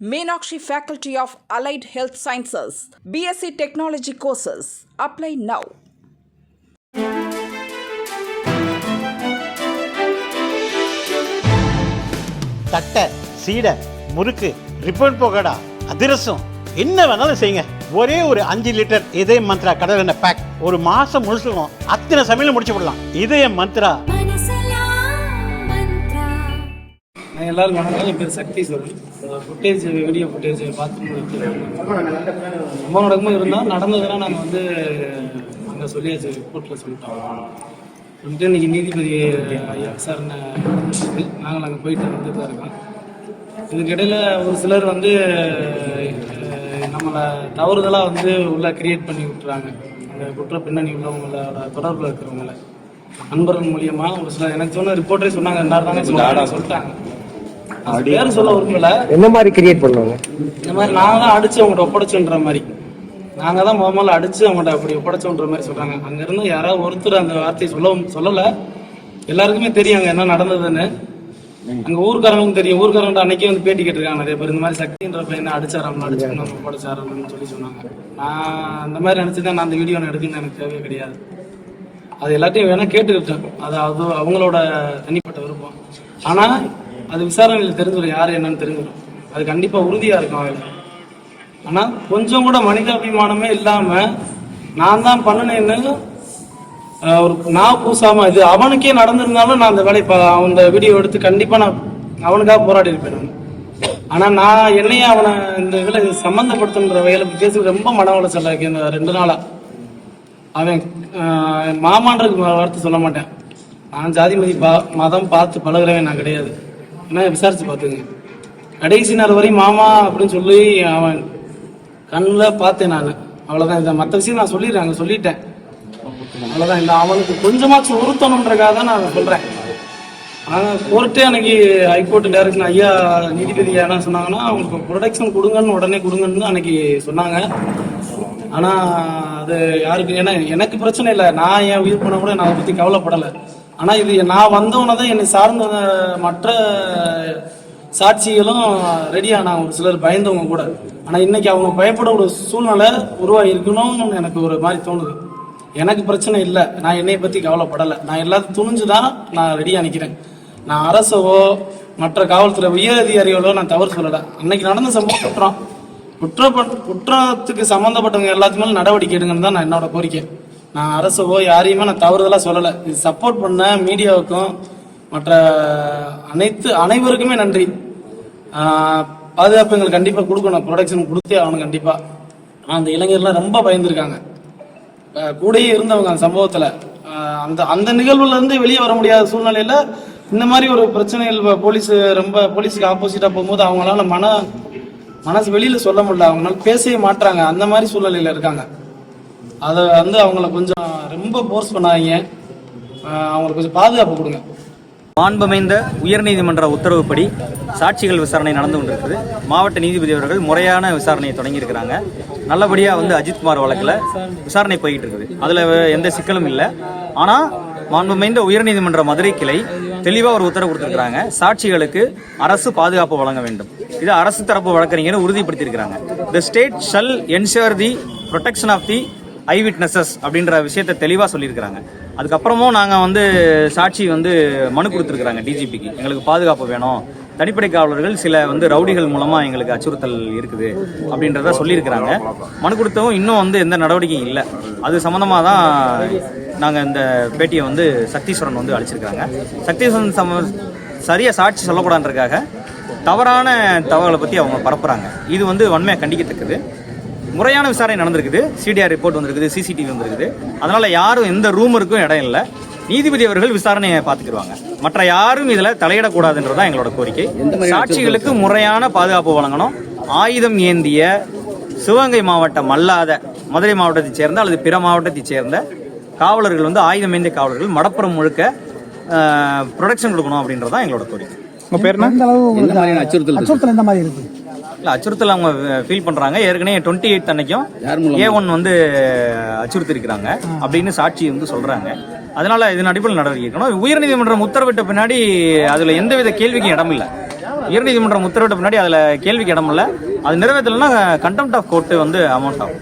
Meenakshi Faculty of Allied Health Sciences, BSc Technology courses. Apply now. தட்டை சீடை முறுக்கு ribbon போகடா அதிரசம் என்ன வேணாலும் செய்யுங்க ஒரே ஒரு அஞ்சு லிட்டர் இதய மந்த்ரா கடல் எண்ணெய் பேக் ஒரு மாசம் முழுசுக்கும் அத்தனை சமையல் முடிச்சு விடலாம் இதய மந்த்ரா எல்லாரும் வணக்கம். என் பேர் சக்தி சொல்றேன் ஃபுட்டேஜ் வீடியோ ஃபுட்டேஜ் பார்த்து ரொம்ப நடக்கும்போது இருந்தால் நடந்ததெல்லாம் நாங்கள் வந்து அங்கே சொல்லியாச்சு ரிப்போர்ட்டில் சொல்லிட்டோம். சொல்லிட்டு இன்னைக்கு நீதிபதி ஐயா விசாரணை. நாங்கள் அங்கே போயிட்டு வந்து தான் இருக்கோம். இதுக்கிடையில் ஒரு சிலர் வந்து நம்மளை தவறுதலாக வந்து உள்ள கிரியேட் பண்ணி விட்டுறாங்க. அந்த குற்ற பின்னணி உள்ளவங்களோட தொடர்பில் இருக்கிறவங்கள. நண்பர்கள் மூலியமா ஒரு சில எனக்கு சொன்ன ரிப்போர்ட்டே சொன்னாங்க எல்லாரும் தானே சொல்லிட்டாங்க. பேர் சொல்ல விரும்பல. என்ன மாதிரி கிரியேட் பண்ணுவாங்க? இந்த மாதிரி நாங்க தான் அடிச்சு அவங்கள்ட்ட ஒப்படைச்சுன்ற மாதிரி. நாங்க தான் முத முதல்ல அடிச்சு அவங்கள்ட்ட அப்படி ஒப்படைச்சோன்ற மாதிரி சொல்றாங்க. அங்க இருந்து யாராவது ஒருத்தர் அந்த வார்த்தையை சொல்ல சொல்லல. எல்லாருக்குமே தெரியும் அங்க என்ன நடந்ததுன்னு. அங்க ஊர்க்காரங்களும் தெரியும். ஊர்க்காரங்க அன்னைக்கே வந்து பேட்டி கேட்டிருக்காங்க நிறைய பேர். இந்த மாதிரி சக்தின்ற பையனை அடிச்சாராம் அடிச்சு ஒப்படைச்சாராம்னு சொல்லி சொன்னாங்க. நான் அந்த மாதிரி நினைச்சுதான் நான் அந்த வீடியோ எடுக்கணும்னு எனக்கு தேவையே கிடையாது. அது எல்லாத்தையும் வேணா கேட்டுக்கிட்டேன். அது அது அவங்களோட தனிப்பட்ட விருப்பம். ஆனா அது விசாரணையில் தெரிஞ்சிடும் யார் என்னன்னு தெரிஞ்சிடும். அது கண்டிப்பாக உறுதியாக இருக்கும் அதில் ஆனால் கொஞ்சம் கூட மனிதாபிமானமே இல்லாமல் நான் தான் பண்ணினேன்னு ஒரு நான் பூசாமல் இது அவனுக்கே நடந்திருந்தாலும் நான் அந்த வேலையை பா- அந்த வீடியோ எடுத்து கண்டிப்பாக நான் அவனுக்காக போராடி இருப்பேன் ஆனால் நான் என்னையே அவனை இந்த இதில் சம்மந்தப்படுத்துன்ற வகையில் பேசி ரொம்ப மன உளைச்சல் இருக்கு. இந்த ரெண்டு நாளாக அவன் மாமான்றதுக்கு மாமான்றது வார்த்தை சொல்ல மாட்டேன். நான் ஜாதி மதி பா மதம் பார்த்து பழகிறவன் நான் கிடையாது. என்ன விசாரித்து பார்த்துங்க. கடைசி நாள் வரையும் மாமா அப்படின்னு சொல்லி அவன் கண்ணில் பார்த்தேன் நான். அவ்வளோதான் இந்த மற்ற விஷயம் நான் சொல்லிடுறேன். சொல்லிட்டேன். அவ்வளோதான் இந்த அவனுக்கு கொஞ்சமாச்சும் உறுத்தணுன்றக்காக தான் நான் சொல்கிறேன் ஆனால் கோர்ட்டே அன்னைக்கு ஹைகோர்ட் டேரக்ஷன் ஐயா நீதிபதி என்ன சொன்னாங்கன்னா அவங்களுக்கு ப்ரொடெக்ஷன் கொடுங்கன்னு உடனே கொடுங்கன்னு அன்னைக்கு சொன்னாங்க. ஆனால் அது யாருக்கு ஏன்னா எனக்கு பிரச்சனை இல்லை. நான் என் உயிர் பண்ண கூட நான் அதை பற்றி கவலைப்படலை. ஆனால் இது நான் வந்தவன தான் என்னை சார்ந்த மற்ற சாட்சிகளும் ரெடியானாங்க ஒரு சிலர் பயந்தவங்க கூட. ஆனால் இன்னைக்கு அவங்க பயப்பட ஒரு சூழ்நிலை உருவாகி இருக்கணும்னு எனக்கு ஒரு மாதிரி தோணுது. எனக்கு பிரச்சனை இல்லை. நான் என்னை பற்றி கவலைப்படலை. நான் எல்லாத்தையும் துணிஞ்சு தான் நான் ரெடியாக நிற்கிறேன் நான் அரசவோ மற்ற காவல்துறை உயர் அதிகாரிகளோ நான் தவறு சொல்லலை. அன்னைக்கு நடந்த சம்பவம் குற்றம். குற்ற குற்றத்துக்கு சம்மந்தப்பட்டவங்க எல்லாத்துக்குமே நடவடிக்கை எடுங்கன்னு தான் நான் என்னோட கோரிக்கை. நான் அரசவோ யாரையுமே நான் தவறுதலாக சொல்லலை. இது சப்போர்ட் பண்ண மீடியாவுக்கும் மற்ற அனைத்து அனைவருக்குமே நன்றி. பாதுகாப்பு எங்களுக்கு கண்டிப்பாக கொடுக்கணும். ப்ரொடக்ஷன் கொடுத்தே ஆகணும் கண்டிப்பாக ஆனால் அந்த இளைஞர்லாம் ரொம்ப பயந்துருக்காங்க. கூடயே இருந்தவங்க அந்த சம்பவத்தில். அந்த அந்த நிகழ்வுலேருந்து வெளியே வர முடியாத சூழ்நிலையில் இந்த மாதிரி ஒரு பிரச்சனைகள் போலீஸ் ரொம்ப போலீஸுக்கு ஆப்போசிட்டாக போகும்போது அவங்களால மன மனசு வெளியில் சொல்ல முடியல. அவங்களால பேசவே மாட்டுறாங்க அந்த மாதிரி சூழ்நிலையில் இருக்காங்க. அதை வந்து அவங்கள கொஞ்சம் ரொம்ப ஃபோர்ஸ் பண்ணாதீங்க. அவங்களுக்கு கொஞ்சம் பாதுகாப்பு கொடுங்க. மாண்பமைந்த உயர்நீதிமன்ற உத்தரவுப்படி சாட்சிகள் விசாரணை நடந்து கொண்டிருக்குது. மாவட்ட நீதிபதி அவர்கள் முறையான விசாரணையை தொடங்கியிருக்கிறாங்க. நல்லபடியாக வந்து அஜித்குமார் வழக்கில் விசாரணை போய்கிட்டு இருக்குது. அதில் எந்த சிக்கலும் இல்லை. ஆனால் மாண்புமைந்த உயர்நீதிமன்ற மதுரை கிளை தெளிவாக ஒரு உத்தரவு கொடுத்துருக்காங்க சாட்சிகளுக்கு அரசு பாதுகாப்பு வழங்க வேண்டும். இது அரசு தரப்பு வழக்கறிஞர் உறுதிப்படுத்தியிருக்கிறாங்க. The state shall ensure the protection of the eye witnesses அப்படின்ற விஷயத்த தெளிவாக சொல்லியிருக்கிறாங்க. அதுக்கப்புறமும் நாங்கள் வந்து சாட்சி வந்து மனு கொடுத்துருக்குறாங்க டிஜிபிக்கு எங்களுக்கு பாதுகாப்பு வேணும். தனிப்படை காவலர்கள் சில வந்து ரவுடிகள் மூலமாக எங்களுக்கு அச்சுறுத்தல் இருக்குது அப்படின்றத சொல்லியிருக்கிறாங்க. மனு கொடுத்தவும் இன்னும் வந்து எந்த நடவடிக்கையும் இல்லை. அது சம்மந்தமாக தான் நாங்கள் இந்த பேட்டியை வந்து சக்தீஸ்வரன் வந்து அழைச்சிருக்காங்க சக்தீஸ்வரன் சம சரியாக சாட்சி சொல்லக்கூடாதுன்றக்காக தவறான தகவலை பற்றி அவங்க பரப்புகிறாங்க இது வந்து வன்மையாக கண்டிக்கத்தக்கது. முறையான விசாரணை நடந்திருக்குது. சிடிஆர் ரிப்போர்ட் வந்திருக்குது சிசிடிவி வந்திருக்குது. அதனால யாரும் எந்த ரூமருக்கும் இடம் இல்லை. நீதிபதி அவர்கள் விசாரணையை பார்த்துக்கிடுவாங்க மற்ற யாரும் இதில் தலையிடக்கூடாதுன்றதான் எங்களோட கோரிக்கை. சாட்சிகளுக்கு முறையான பாதுகாப்பு வழங்கணும். ஆயுதம் ஏந்திய சிவகங்கை மாவட்டம் அல்லாத மதுரை மாவட்டத்தைச் சேர்ந்த அல்லது பிற மாவட்டத்தைச் சேர்ந்த காவலர்கள் வந்து ஆயுதம் ஏந்திய காவலர்கள் மடப்புறம் முழுக்க ப்ரொடெக்ஷன் கொடுக்கணும் அப்படின்றதான் எங்களோட கோரிக்கை. உங்க பேர் என்ன? அச்சுறுத்தல் அச்சுறுத்தல் எந்த மாதிரி இருக்கு? இல்ல அச்சுறுத்தல் அவங்க ஃபீல் பண்றாங்க. ஏற்கனவே டுவெண்ட்டி எயிட் அன்னைக்கும் ஏ ஒன் வந்து அச்சுறுத்தி இருக்கிறாங்க அப்படின்னு சாட்சி வந்து சொல்றாங்க. அதனால இதன் அடிப்படையில் நடவடிக்கை எடுக்கணும். உயர்நீதிமன்றம் உத்தரவிட்ட பின்னாடி அதுல எந்தவித கேள்விக்கும் இடம் இல்லை உயர்நீதிமன்றம் உத்தரவிட்ட பின்னாடி அதில் கேள்விக்கு இடமில்ல. அது நிறைவேற்றலைன்னா கண்டெம்ட் ஆஃப் கோர்ட்டு வந்து அமௌண்ட் ஆகும்.